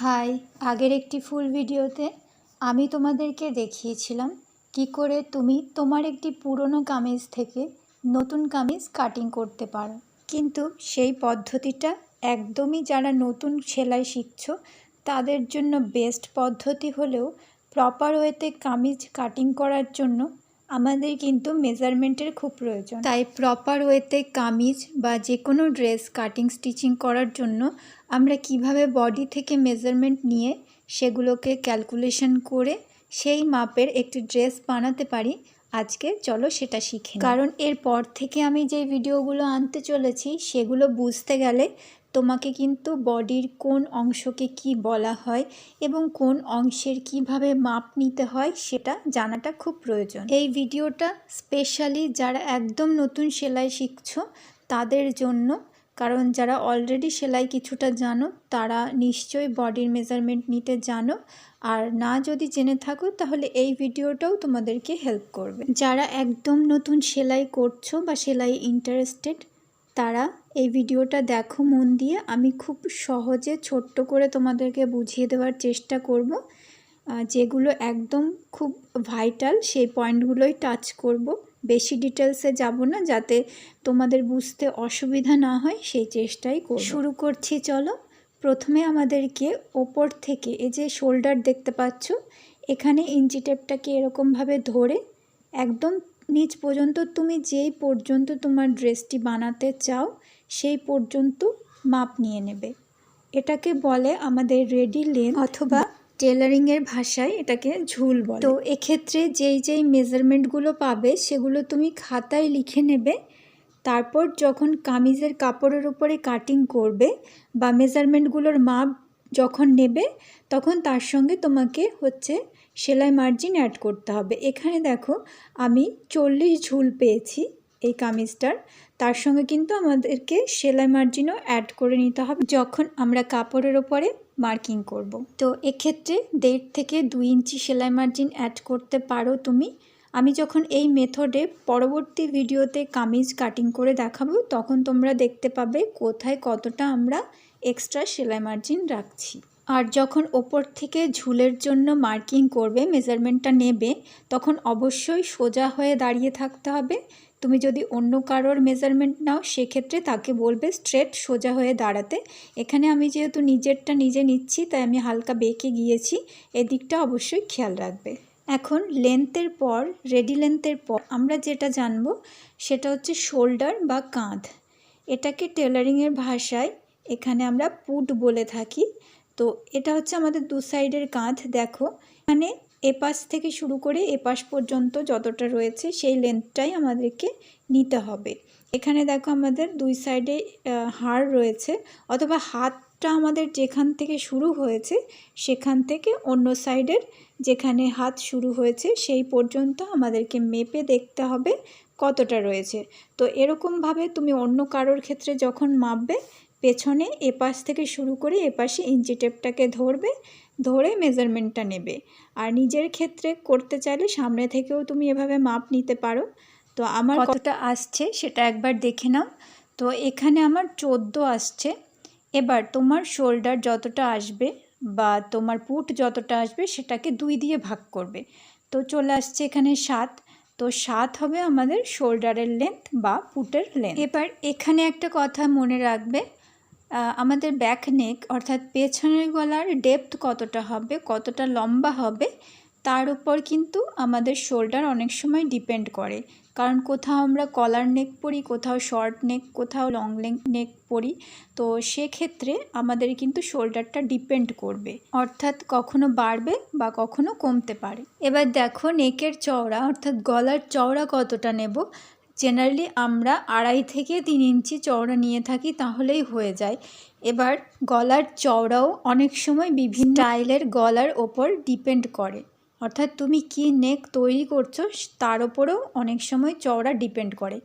High আগের একটি ফুল ভিডিওতে আমি তোমাদেরকে দেখিয়েছিলাম কি করে তুমি তোমার একটি পুরনো কামিজ থেকে নতুন কামিজ কাটিং করতে পারো। কিন্তু সেই পদ্ধতিটা একদমই যারা নতুন সেলাই শিখছো, তাদের জন্য বেস্ট পদ্ধতি হলেও প্রপার ওয়েতে কামিজ কাটিং করার জন্য আমাদের কিন্তু মেজারমেন্টের খুব প্রয়োজন তাই প্রপার ওয়েতে কামিজ বা যে কোনো ড্রেস কাটিং স্টিচিং করার জন্য আমরা কীভাবে বডি থেকে মেজারমেন্ট নিয়ে সেগুলোকে ক্যালকুলেশন করে সেই মাপের একটি ড্রেস বানাতে পারি, আজকে চলো সেটা শিখে। কারণ এরপর থেকে আমি যে ভিডিওগুলো আনতে চলেছি, সেগুলো বুঝতে গেলে তোমাকে কিন্তু বডির কোন অংশকে কি বলা হয় এবং কোন অংশের কীভাবে মাপ নিতে হয় সেটা জানাটা খুব প্রয়োজন। এই ভিডিওটা স্পেশালি যারা একদম নতুন সেলাই শিখছো, তাদের জন্য, কারণ যারা অলরেডি সেলাই কিছুটা জানো, তারা নিশ্চয়ই বডির মেজারমেন্ট নিতে জানো। আর না যদি জেনে থাকো, তাহলে এই ভিডিওটাও তোমাদেরকে হেল্প করবে। যারা একদম নতুন সেলাই করছ বা সেলাই ইন্টারেস্টেড তারা এই ভিডিওটা দেখো মন দিয়ে। আমি খুব সহজে ছোট্ট করে তোমাদেরকে বুঝিয়ে দেওয়ার চেষ্টা করব। যেগুলো একদম খুব ভাইটাল সেই পয়েন্টগুলোই টাচ করব। বেশি ডিটেলসে যাব না যাতে তোমাদের বুঝতে অসুবিধা না হয় সেই চেষ্টাই করব। শুরু করছি চলো। প্রথমে আমাদেরকে ওপর থেকে এই যে শোল্ডার দেখতে পাচ্ছ এখানে ইঞ্চি টেপটাকে এরকমভাবে ধরে একদম নিচ পর্যন্ত তুমি যেই পর্যন্ত তোমার ড্রেসটি বানাতে চাও সেই পর্যন্ত মাপ নিয়ে নেবে। এটাকে বলে আমাদের রেডি লেন অথবা টেলারিংয়ের ভাষায় এটাকে ঝুল বলে। তো এক্ষেত্রে যেই যেই মেজারমেন্টগুলো পাবে সেগুলো তুমি খাতায় লিখে নেবে। তারপর যখন কামিজের কাপড়ের উপরে কাটিং করবে বা মেজারমেন্টগুলোর মাপ যখন নেবে তখন তার সঙ্গে তোমাকে হচ্ছে সেলাই মার্জিন অ্যাড করতে হবে। এখানে দেখো আমি চল্লিশ ঝুল পেয়েছি। এই কামিজটার। তার সঙ্গে কিন্তু আমাদেরকে সেলাই মার্জিনও অ্যাড করে নিতে হবে যখন আমরা কাপড়ের ওপরে মার্কিং করব। তো এক্ষেত্রে দেড় থেকে দুই ইঞ্চি সেলাই মার্জিন অ্যাড করতে পারো তুমি। আমি যখন এই মেথডে পরবর্তী ভিডিওতে কামিজ কাটিং করে দেখাবো, তখন তোমরা দেখতে পাবে কোথায় কতটা আমরা এক্সট্রা সেলাই মার্জিন রাখছি। আর যখন ওপর থেকে ঝুলের জন্য মার্কিং করবে মেজারমেন্টটা নেবে, তখন অবশ্যই সোজা হয়ে দাঁড়িয়ে থাকতে হবে। তুমি যদি অন্য কারোর মেজারমেন্ট নাও, সেক্ষেত্রে তাকে বলবে স্ট্রেট সোজা হয়ে দাঁড়াতে। এখানে আমি যেহেতু নিজেরটা নিজে নিচ্ছি, তাই আমি হালকা বেঁকে গিয়েছি। এদিকটা অবশ্যই খেয়াল রাখবে। এখন লেন্থের পর রেডি লেন্থের পর, আমরা যেটা জানব, সেটা হচ্ছে শোল্ডার বা কাঁধ। এটাকে টেলারিংয়ের ভাষায় এখানে আমরা পুট বলে থাকি। তো এটা হচ্ছে আমাদের দু সাইডের কাঁধ, দেখো। এখানে এপাশ থেকে শুরু করে এপাশ পর্যন্ত যতটা রয়েছে সেই লেন্থটাই আমাদেরকে নিতে হবে। এখানে দেখো আমাদের দুই সাইডে হাড় রয়েছে, অথবা হাতটা আমাদের যেখান থেকে শুরু হয়েছে সেখান থেকে অন্য সাইডের যেখানে হাত শুরু হয়েছে সেই পর্যন্ত আমাদেরকে মেপে দেখতে হবে কতটা রয়েছে। তো এরকমভাবে তুমি অন্য কারোর ক্ষেত্রে যখন মাপবে, পেছনে এপাশ থেকে শুরু করে এপাশে ইঞ্চি টেপটাকে ধরবে ধরে মেজারমেন্টটা নেবে। আর নিজের ক্ষেত্রে করতে চাইলে সামনে থেকেও তুমি এভাবে মাপ নিতে পারো। তো আমার কতটা আসছে সেটা একবার দেখে নাও। তো এখানে আমার চোদ্দ আসছে। এবার তোমার শোল্ডার যতটা আসবে বা তোমার পুট যতটা আসবে সেটাকে দুই দিয়ে ভাগ করবে। তো চলে আসছে এখানে সাত। তো সাত হবে আমাদের শোল্ডারের লেন্থ বা পুটের লেন্থ এবার এখানে একটা কথা মনে রাখবে। আমাদের ব্যাক নেক অর্থাৎ পেছনের গলার ডেপথ কতটা হবে, কতটা লম্বা হবে, তার উপর কিন্তু আমাদের শোল্ডার অনেক সময় ডিপেন্ড করে। কারণ কোথাও আমরা কলার নেক পরি, কোথাও শর্ট নেক কোথাও লং নেক পরি, তো সেক্ষেত্রে আমাদের কিন্তু শোল্ডারটা ডিপেন্ড করবে, অর্থাৎ কখনো বাড়বে বা কখনো কমতে পারে। এবার দেখো নেকের চওড়া, অর্থাৎ গলার চওড়া কতটা নেব জেনারেলি আমরা আড়াই থেকে তিন ইঞ্চি চওড়া নিয়ে থাকি, তাহলেই হয়ে যায়। এবার গলার চওড়াও অনেক সময় বিভিন্ন স্টাইলের গলার ওপর ডিপেন্ড করে। অর্থাৎ তুমি কি নেক তৈরি করছ, তার ওপরেও অনেক সময় চওড়া ডিপেন্ড করে।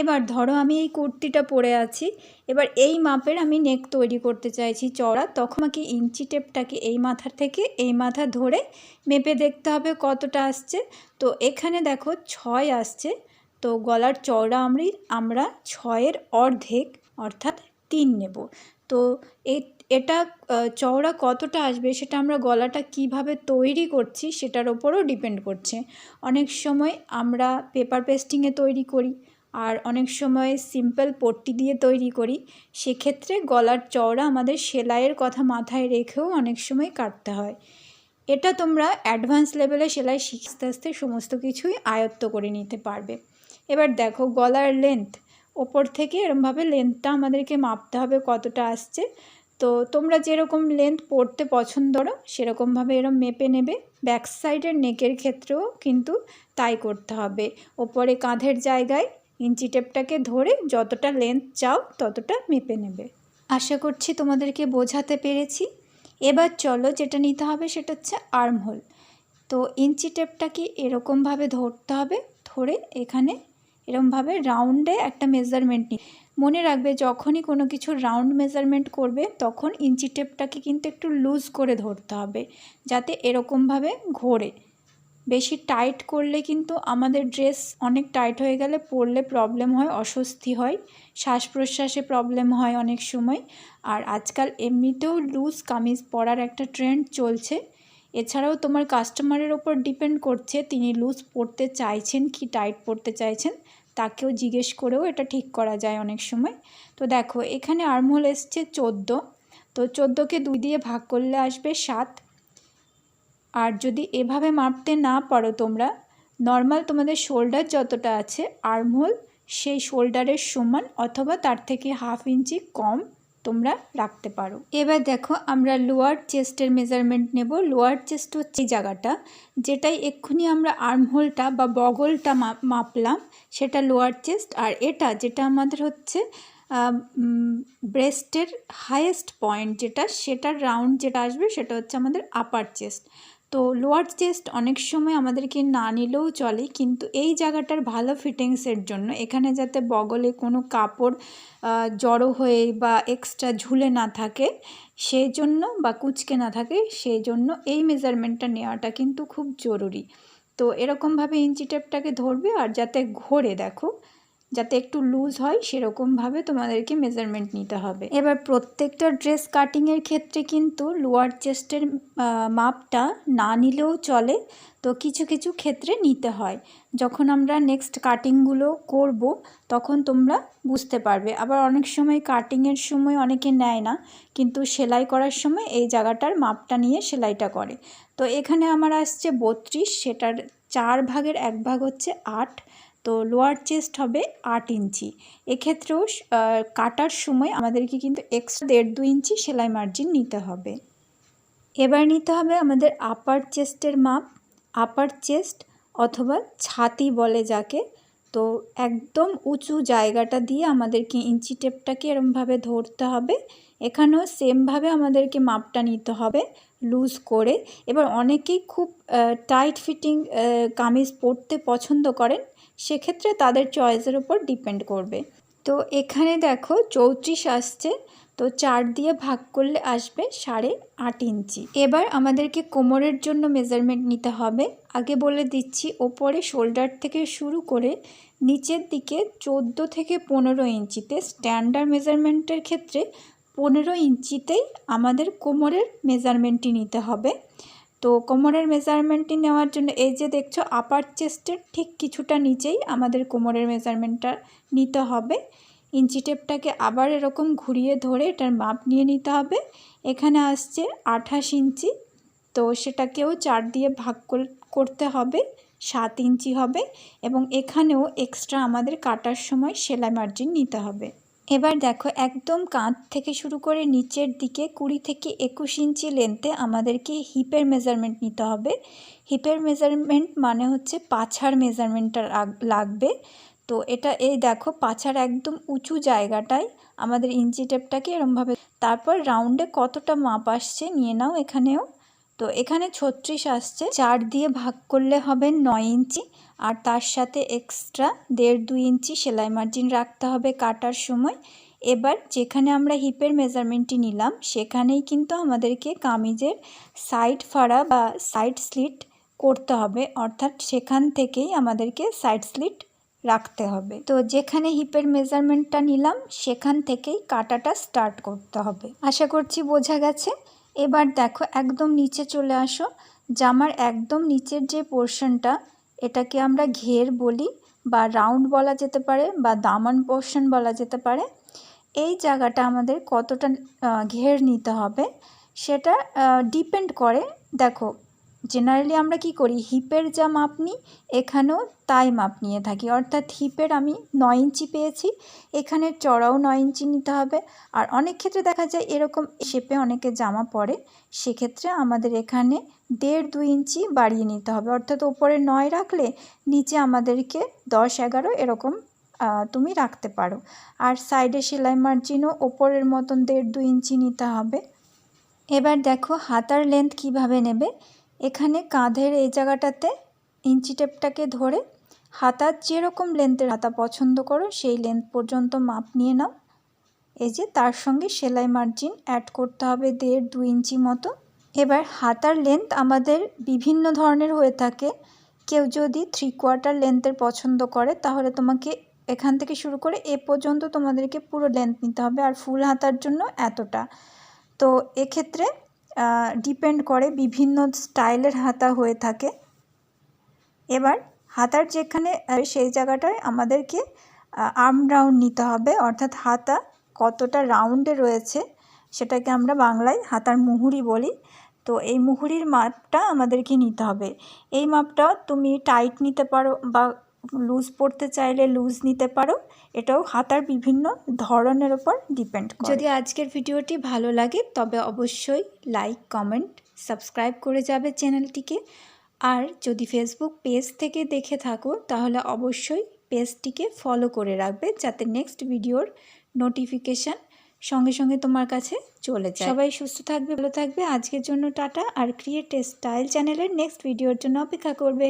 এবার ধরো আমি এই কুর্তিটা পরে আছি, এবার এই মাপের আমি নেক তৈরি করতে চাইছি চওড়া, তখন আমাকে ইঞ্চি টেপটাকে এই মাথা থেকে এই মাথা ধরে মেপে দেখতে হবে কতটা আসছে। তো এখানে দেখো ছয় আসছে তো গলার চওড়া আমরি আমরা ছয়ের অর্ধেক, অর্থাৎ তিন নেব। তো এটা চওড়া কতটা আসবে সেটা আমরা গলাটা কীভাবে তৈরি করছি সেটার ওপরও ডিপেন্ড করছে। অনেক সময় আমরা পেপার পেস্টিংয়ে তৈরি করি আর অনেক সময় সিম্পল পট্টি দিয়ে তৈরি করি। সেক্ষেত্রে গলার চওড়া আমাদের সেলাইয়ের কথা মাথায় রেখেও অনেক সময় কাটতে হয়। এটা তোমরা অ্যাডভান্স লেভেলে সেলাই শিখতে আস্তে সমস্ত কিছুই আয়ত্ত করে নিতে পারবে। এবার দেখো গলার লেন্থ ওপর থেকে এরমভাবে লেন্থটা আমাদেরকে মাপতে হবে কতটা আসছে। তো তোমরা যেরকম লেন্থ পড়তে পছন্দ করো, সেরকমভাবে এরম মেপে নেবে। ব্যাক সাইডের নেকের ক্ষেত্রেও কিন্তু তাই করতে হবে। ওপরে কাঁধের জায়গায় ইঞ্চি টেপটাকে ধরে যতটা লেন্থ চাও ততটা মেপে নেবে। আশা করছি তোমাদেরকে বোঝাতে পেরেছি। এবার চলো যেটা নিতে হবে সেটা হচ্ছে আর্মহোল তো ইঞ্চি টেপটাকে এরকমভাবে ধরতে হবে, ধরে এখানে এরমভাবে রাউন্ডে একটা মেজারমেন্ট নিই মনে রাখবে, যখনই কোনো কিছু রাউন্ড মেজারমেন্ট করবে, তখন ইঞ্চি টেপটাকে কিন্তু একটু লুজ করে ধরতে হবে, যাতে এরকমভাবে ঘোরে। বেশি টাইট করলে কিন্তু আমাদের ড্রেস অনেক টাইট হয়ে গেলে পরলে প্রবলেম হয়, অস্বস্তি হয় শ্বাস প্রশ্বাসে প্রবলেম হয় অনেক সময়। আর আজকাল এমনিতেও লুজ কামিজ পরার একটা ট্রেন্ড চলছে। এছাড়াও তোমার কাস্টমারের ওপর ডিপেন্ড করছে, তিনি লুজ পরতে চাইছেন কি টাইট পরতে চাইছেন। তাকেও জিজ্ঞেস করেও এটা ঠিক করা যায় অনেক সময়। তো দেখো, এখানে আর্মহোল এসছে চোদ্দ। তো চোদ্দোকে দুই দিয়ে ভাগ করলে আসবে সাত। আর যদি এভাবে মাপতে না পারো তোমরা নর্মাল তোমাদের শোল্ডার যতটা আছে, আর্মহোল সেই শোল্ডারের সমান অথবা তার থেকে হাফ ইঞ্চি কম। তোমরা রাখতে পারো। এবার দেখো আমরা লোয়ার চেস্টের মেজারমেন্ট নেব। লোয়ার চেস্ট হচ্ছে এই জায়গাটা, যেটাই এক্ষুনি আমরা আর্মহোলটা বা বগলটা মাপ মাপলাম, সেটা লোয়ার চেস্ট আর এটা যেটা আমাদের হচ্ছে ব্রেস্টের হায়েস্ট পয়েন্ট যেটা, সেটার রাউন্ড যেটা আসবে, সেটা হচ্ছে আমাদের আপার চেস্ট তো লোয়ার চেস্ট অনেক সময় আমাদেরকে না নিলেও চলে, কিন্তু এই জায়গাটার ভালো ফিটিংসের জন্য, এখানে যাতে বগলে কোনো কাপড় জড়ো হয়ে বা এক্সট্রা ঝুলে না থাকে সেই জন্য বা কুচকে না থাকে সেই জন্য এই মেজারমেন্টটা নেওয়াটা কিন্তু খুব জরুরি। তো এরকমভাবে ইঞ্চি টেপটাকে ধরবে আর যাতে ঘোরে, দেখো। যাতে একটু লুজ হয়, সেরকমভাবে তোমাদেরকে মেজারমেন্ট নিতে হবে। এবার প্রত্যেকটা ড্রেস কাটিংয়ের ক্ষেত্রে কিন্তু লোয়ার চেস্টের মাপটা না নিলেও চলে, তো কিছু কিছু ক্ষেত্রে নিতে হয়। যখন আমরা নেক্সট কাটিংগুলো করব, তখন তোমরা বুঝতে পারবে। আবার অনেক সময় কাটিংয়ের সময় অনেকে নেয় না, কিন্তু সেলাই করার সময় এই জায়গাটার মাপটা নিয়ে সেলাইটা করে। তো এখানে আমার আসছে বত্রিশ, সেটার চার ভাগের এক ভাগ হচ্ছে আট তো লোয়ার চেস্ট হবে আট ইঞ্চি। এক্ষেত্রেও কাটার সময় আমাদেরকে কিন্তু এক্সট্রা দেড় দু ইঞ্চি সেলাই মার্জিন নিতে হবে। এবার নিতে হবে আমাদের আপার চেস্টের মাপ। আপার চেস্ট অথবা ছাতি বলে যাকে। তো একদম উঁচু জায়গাটা দিয়ে আমাদেরকে ইঞ্চি টেপটাকে এরমভাবে ধরতে হবে। এখানেও সেমভাবে আমাদেরকে মাপটা নিতে হবে। লুজ করে এবার অনেকেই খুব টাইট ফিটিং কামিজ পরতে পছন্দ করেন, সেক্ষেত্রে তাদের চয়েসের উপর ডিপেন্ড করবে। তো এখানে দেখো চৌত্রিশ আসছে, তো চার দিয়ে ভাগ করলে আসবে সাড়ে আট ইঞ্চি। এবার আমাদেরকে কোমরের জন্য মেজারমেন্ট নিতে হবে। আগে বলে দিচ্ছি, ওপরে শোল্ডার থেকে শুরু করে নিচের দিকে চোদ্দ থেকে পনেরো ইঞ্চিতে স্ট্যান্ডার্ড মেজারমেন্টের ক্ষেত্রে পনেরো ইঞ্চিতেই আমাদের কোমরের মেজারমেন্টটি নিতে হবে। তো কোমরের মেজারমেন্টটি নেওয়ার জন্য এই যে দেখছ আপার চেস্টের ঠিক কিছুটা নিচেই আমাদের কোমরের মেজারমেন্টটা নিতে হবে। ইঞ্চি টেপটাকে আবার এরকম ঘুরিয়ে ধরে এটার মাপ নিয়ে নিতে হবে। এখানে আসছে আঠাশ ইঞ্চি, তো সেটাকেও চার দিয়ে ভাগ কর- করতে হবে, সাত ইঞ্চি হবে এবং এখানেও এক্সট্রা আমাদের কাটার সময় সেলাই মার্জিন নিতে হবে। এবার দেখো, একদম কাঁধ থেকে শুরু করে নিচের দিকে কুড়ি থেকে একুশ ইঞ্চি লেন্থে আমাদেরকে হিপের মেজারমেন্ট নিতে হবে। হিপের মেজারমেন্ট মানে হচ্ছে পাছার মেজারমেন্টটা লাগবে। তো এটা, এই দেখো, পাছার একদম উঁচু জায়গাটায় আমাদের ইঞ্চি টেপটাকে এরমভাবে, তারপর রাউন্ডে কতটা মাপ আসছে নিয়ে নাও এখানেও। তো এখানে ছত্রিশ আসছে। চার দিয়ে ভাগ করলে হবে নয় ইঞ্চি আর তার সাথে এক্সট্রা দেড় দুই ইঞ্চি সেলাই মার্জিন রাখতে হবে কাটার সময়। এবার যেখানে আমরা হিপের মেজারমেন্টটি নিলাম, সেখানেই কিন্তু আমাদেরকে কামিজের সাইড ফাড়া বা সাইড স্লিট করতে হবে। অর্থাৎ সেখান থেকেই আমাদেরকে সাইড স্লিট রাখতে হবে। তো যেখানে হিপের মেজারমেন্টটা নিলাম, সেখান থেকেই কাটাটা স্টার্ট করতে হবে। আশা করছি বোঝা গেছে। এবার দেখো একদম নিচে চলে আসো। জামার একদম নিচের যে পোর্শনটা এটাকে আমরা ঘের বলি বা রাউন্ড বলা যেতে পারে বা দামন পোর্শন বলা যেতে পারে। এই জায়গাটা আমাদের কতটা ঘের নিতে হবে, সেটা ডিপেন্ড করে। দেখো জেনারেলি আমরা কি করি? হিপের যা মাপ নিই, এখানেও তাই মাপ নিয়ে থাকি। অর্থাৎ হিপের আমি নয় ইঞ্চি পেয়েছি এখানের চড়াও নয় ইঞ্চি নিতে হবে। আর অনেক ক্ষেত্রে দেখা যায় এরকম শেপে অনেকে জামা পরে, সেক্ষেত্রে আমাদের এখানে দেড় দুই ইঞ্চি বাড়িয়ে নিতে হবে। অর্থাৎ ওপরে নয় রাখলে নিচে আমাদেরকে দশ এগারো এরকম তুমি রাখতে পারো। আর সাইডে সেলাই মার্জিনও ওপরের মতন দেড় দুই ইঞ্চি নিতে হবে। এবার দেখো হাতার লেন্থ কীভাবে নেবে? এখানে কাঁধের এই জায়গাটাতে ইঞ্চি টেপটাকে ধরে হাতার যেরকম লেন্থের হাতা পছন্দ করো, সেই লেন্থ পর্যন্ত মাপ নিয়ে নাও। এই যে তার সঙ্গে সেলাই মার্জিন অ্যাড করতে হবে দেড় দু ইঞ্চি মতো। এবার হাতার লেন্থ আমাদের বিভিন্ন ধরনের হয়ে থাকে। কেউ যদি থ্রি কোয়ার্টার লেন্থের পছন্দ করে, তাহলে তোমাকে এখান থেকে শুরু করে এ পর্যন্ত তোমাদেরকে পুরো লেন্থ নিতে হবে, আর ফুল হাতার জন্য এতটা। তো এক্ষেত্রে ডিপেন্ড করে বিভিন্ন স্টাইলের হাতা হয়ে থাকে। এবার হাতার যেখানে সেই জায়গাটায় আমাদেরকে আর্ম রাউন্ড নিতে হবে। অর্থাৎ হাতা কতটা রাউন্ডে রয়েছে, সেটাকে আমরা বাংলায় হাতার মুহুরি বলি। তো এই মুহুরির মাপটা আমাদেরকে নিতে হবে। এই মাপটা তুমি টাইট নিতে পারো বা লুজ পড়তে চাইলে লুজ নিতে পারো। এটাও হাতার বিভিন্ন ধরনের ওপর ডিপেন্ড করে। যদি আজকের ভিডিওটি ভালো লাগে তবে অবশ্যই লাইক কমেন্ট সাবস্ক্রাইব করে যাবে চ্যানেলটিকে। আর যদি ফেসবুক পেজ থেকে দেখে থাকো তাহলে অবশ্যই পেজটিকে ফলো করে রাখবে যাতে নেক্সট ভিডিওর নোটিফিকেশান সঙ্গে সঙ্গে তোমার কাছে চলে যায়। সবাই সুস্থ থাকবে ভালো থাকবে। আজকের জন্য টাটা। আর ক্রিয়েট স্টাইল চ্যানেলের নেক্সট ভিডিওর জন্য অপেক্ষা করবে।